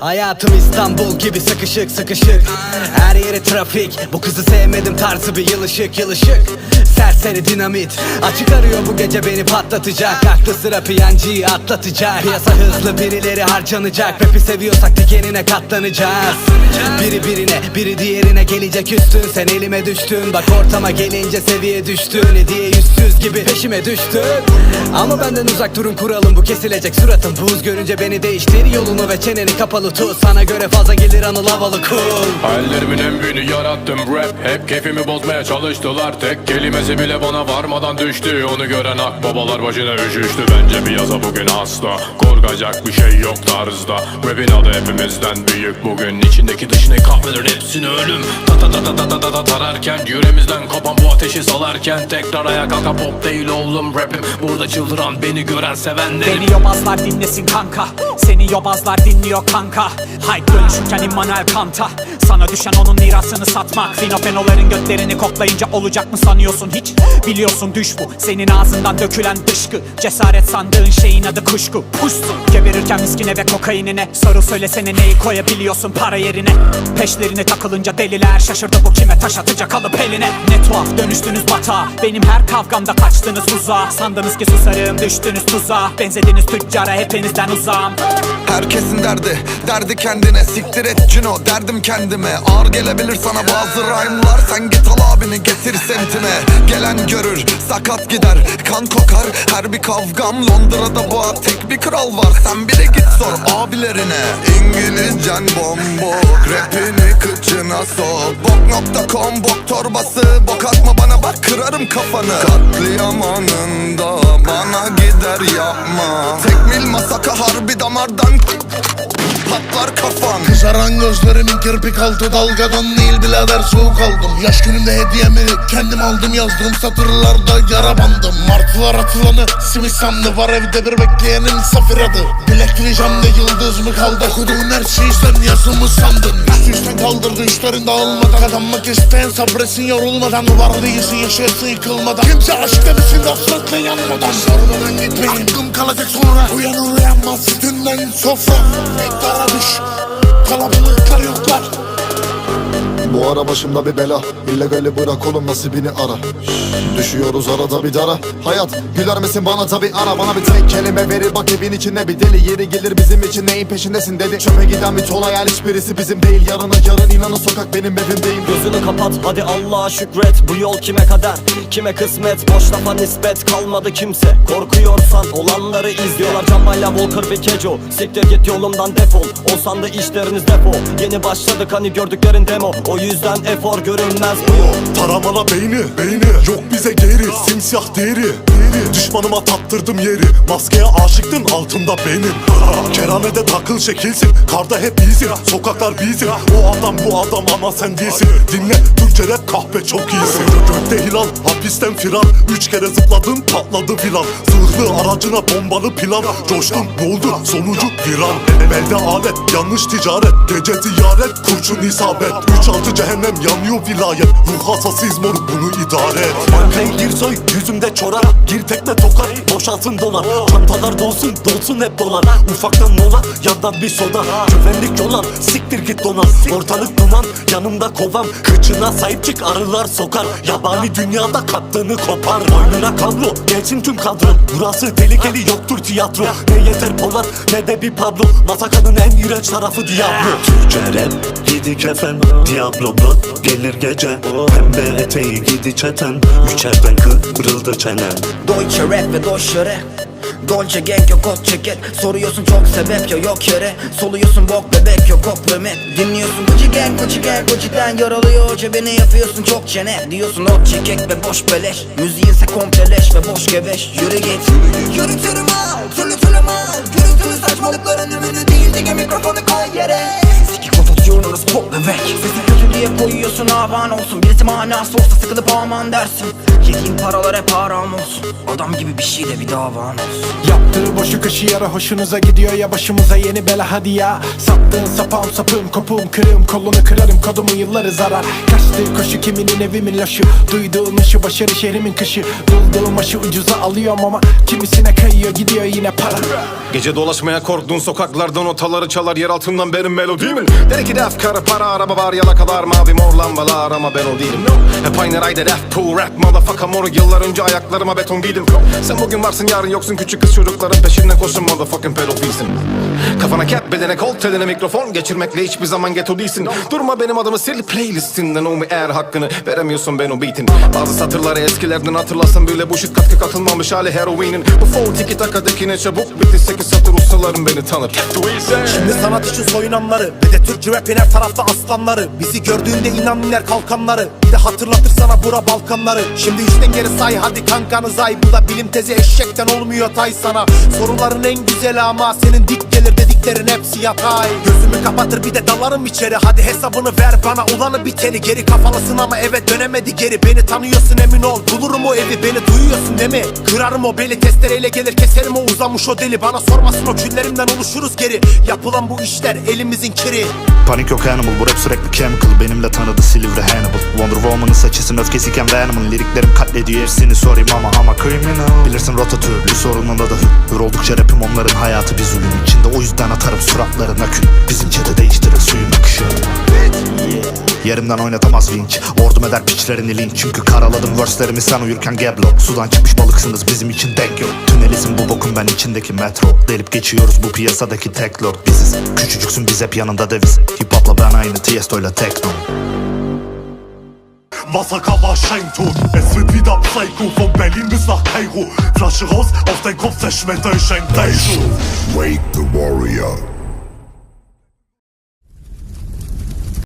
Hayatım İstanbul gibi sıkışık sıkışık. Her yeri trafik. Bu kızı sevmedim tarzı bir yılışık yılışık. Serseri dinamit. Açık arıyor bu gece beni patlatacak. Aklı sıra piyancıyı atlatacak. Piyasa hızlı birileri harcanacak. Rap'i seviyorsak dikenine katlanacağız. Biri birine biri diğerine gelecek üstün. Sen elime düştün. Bak ortama gelince seviye düştün. Hediye yüzsüz gibi peşime düştün. Ama benden uzak durun kuralım. Bu kesilecek suratım. Buz görünce beni değiştir yolunu ve çeneni kapalı tut Sana göre fazla gelir anıl havalı cool Hayallerimin en büyüğünü yarattım rap. Hep keyfimi bozmaya çalıştılar. Tek kelimesi bile bana varmadan düştü. Onu gören akbabalar başına üşüştü. Bence bir yaza bugün hasta Korkacak bir şey yok tarzda. Rap'in adı hepimizden büyük. Bugün İçindeki dışını kahveler hepsini ölüm. Ta ta ta ta ta ta ta ta tararken Yüreğimizden kopan bu ateşi salarken Tekrar ayağa kalka pop değil oğlum rapim. Burada çıldıran beni gören sevenlerim. Beni yobazlar dinlesin kanka. Seni yobazlar dinliyor kanka Hype dönüşürken Immanuel Kant'a. Sana düşen onun mirasını satmak. Finofenoların götlerini koklayınca olacak mı sanıyorsun hiç? Biliyorsun düş bu. Senin ağzından dökülen dışkı. Cesaret sandığın şeyin adı kuşku. Puşsun Geberirken miskine ve kokainine. Soru söylesene neyi koyabiliyorsun para yerine? Peşlerine takılınca deliler Şaşırdı bu kime taş atacak alıp eline. Ne tuhaf dönüştünüz batağa. Benim her kavgamda kaçtınız uzağa. Sandınız ki susarım düştünüz tuzağa. Benzediniz tüccara hepinizden uzağım. Herkesin derdi, derdi kendine Siktir et Cino, derdim kendime. Ağır gelebilir sana bazı rhyme'lar Sen git al abini getir semtime Gelen görür, sakat gider Kan kokar, her bir kavgam Londra'da bu tek bir kral var. Sen bile git sor abilerine. İngilizcen bombok Rapini kıçına sok. Bok.com bok torbası. Bok atma bana bak kırarım kafanı. Katliam anında Bana gider yapma. Tekmil masaka harbi damardan Patlar kafan. Kızaran gözlerimin kirpik altı dalgadan değil birader soğuk aldım. Yaş günümde hediyemi kendim aldım yazdığım satırlarda yara bandım. Martılar atılanı simit sandı var evde bir bekleyenin safir adı. Bilekli camda yıldız mı kaldı? Okuduğun her şeyi sen yazımı sandın? Üstü üstten kaldırdı üstlerin dağılmadan Kazanmak isteyen sabretsin yorulmadan. Var değilsin yaşayarsın yıkılmadan. Kimse aşk demesin hasretle yanmadan. Sormadan gitmeyin. Aklım kalacak sonra. Uyanır uyanmaz sütünden sofra Mektara düş Kalabalıklar yoklar Bu ara başımda bir bela. İllegali bırak oğlum nasibini ara. Düşüyoruz arada bir dara. Hayat güler misin bana? Tabi ara. Bana bir tek kelime verir. Bak evin içinde bir deli Yeri gelir bizim için. Neyin peşindesin dedi. Çöpe giden bir tol hayal hiçbirisi bizim değil. Yarına yarın inanın sokak benim evim değil Gözünü kapat hadi Allah'a şükret. Bu yol kime kader? Kime kısmet? Boş lafa nispet kalmadı kimse. Korkuyorsan olanları izliyorlar. Cambayla Volker ve Kejo. Siktir git yolumdan defol. Olsan da işleriniz depo Yeni başladık hani gördüklerin demo. O yüzden efor görünmez. Bu Taramana beyni, beyni. Yok bize geri, simsiyah deri, deri. Düşmanıma taptırdım yeri. Maskeye aşıktın altında benim. Keramede takıl şekilsin Karda hep iyisin, sokaklar bizim O adam bu adam ama sen değilsin. Dinle Türkçe rap kahpe çok iyisin. Gökte hilal, hapisten firar. Üç kere zıpladım patladı filan. Zırhlı aracına bombalı plan. Coştum ne sonucu viran. Belde alet, yanlış ticaret. Gece ziyaret, kurşun isabet. 3-6 Burası cehennem yanıyor vilayet. Ruh hastasıyız moruk bunu idare et. Annem gir soy yüzümde çorar. Gir tekme tokat boşalsın dolar. Çantalar dolsun dolsun hep dolar. Ufaktan mola yandan bir soda. Güvenlik olan siktir git donan. Ortalık duman yanımda kovam Kıçına sahip çık arılar sokar. Yabani dünyada kaptığını kopar. Boynuna kablo geçin tüm kadron Burası tehlikeli yoktur tiyatro. Ne yeter Polat ne de bir Pablo. Masakanın en iğrenç tarafı Diablo. Türkçe rap yedi kefen Diablo. Blood gelir gece Pembe eteği gidi çeten Üçerden kırıldı çenen. Deutsche rap ve Deutsche rap Dolce gang yok kot ceket Soruyorsun çok sebep ya yok yere. Soluyorsun bok bebek yok kompliment Dinliyorsun Gucci gang Gucci gang Gucci'den yaralıyor. Cebine yapıyorsun çok çene. Diyorsun ot çekek ve boş beleş. Müziğinse kompleleş ve boş geveş Yürü git. Yürü türlü mal Türlü türlü mal Gürültülü saçmalıkların ümünü değil Dige mikrofonu koy yere Atıyorsunuz pop bebek Sesi kötü diye koyuyorsun avan olsun. Birisi manası olsa sıkılıp aman dersin. Yediğin paralar hep haram olsun. Adam gibi bir şey de bir davan olsun? Yaptığı boşu kışı yara hoşunuza gidiyor ya başımıza yeni bela hadi ya. Sattığın sapağım sapım kopuğum kırığım kolunu kırarım kodumun yılları zarar. Kaçtığı koşu kiminin evimin laşı Duyduğum ışı başarı şehrimin kışı. Bulduğum aşı ucuza alıyorum ama Kimisine kayıyor gidiyor yine para. Gece dolaşmaya korktuğun sokaklardan notaları çalar yer altından benim melodimin Der ki def karı para araba var yalakalar mavi mor lambalar. Ama ben o değilim Hep aynı rayda def pool rap motherfucker moru. Yıllar önce ayaklarıma beton giydim Sen bugün varsın yarın yoksun küçük kız çocukların peşinden koşun motherfucking pedofilsin Kafana cap bedene kol teline mikrofon. Geçirmekle hiçbir zaman ghetto değilsin. Durma benim adımı sil playlistinden o mu eğer hakkını veremiyorsun ben o beatin. Bazı satırları eskilerden hatırlasın bile bu shit katkı katılmamış hali heroinin. Bu flow tiki takadakine çabuk bitti sekiz satır ustalarım beni tanır. Şimdi sanat için soyunanları Ve de Türkçü rapin tarafta aslanları. Bizi gördüğünde inan iner kalkanları. Bir de hatırlatır sana bura Balkanları. Şimdi üçten geri say hadi kankanı say. Bu da bilim tezi eşekten olmuyor tay sana. Soruların en güzeli ama Senin dik gelir dediklerin hepsi yatay. Gözümü kapatır bir de dalarım içeri. Hadi hesabını ver bana ulanı biteni. Geri kafalısın ama eve dönemedi geri. Beni tanıyorsun emin ol. Bulurum o evi Beni duyuyorsun değil mi? Kırarım o beli testereyle gelir keserim o uzamış o deli. Bana sormasın o küllerimden oluşuruz geri. Yapılan bu işler elimizin kiri. Panik yok animal bu rap sürekli chemical. Benimle tanıdı Silivri Hannibal. Wonder Woman'ın saçısın öfkesiyken Venom'ın Liriklerim katlediyor. Hepsini sorayım ama ama criminal. Bilirsin rotatürlü sorununda da hür Hür oldukça rapim onların hayatı bir zulüm içinde. O yüzden atarım suratlarına kül. Bizim çete değiştirir suyun akışı. Yerimden oynatamaz vinç. Ordum eder piçlerini linç. Çünkü karaladım verse'lerimi sen uyurken geblo. Sudan çıkmış balıksınız bizim için denk yok Tünelizm bu bokun ben içindeki metro. Delip geçiyoruz bu piyasadaki tek lord. Biziz. Küçücüksün biz hep yanında deviz. Hip hopla ben aynı Tiesto'yla tekno Massaker Scheintod, es wird wieder Psycho. Von Berlin bis nach Kairo. Flasche raus, auf dein Kopf zerschmetter ich ein Bleischuh Wake the warrior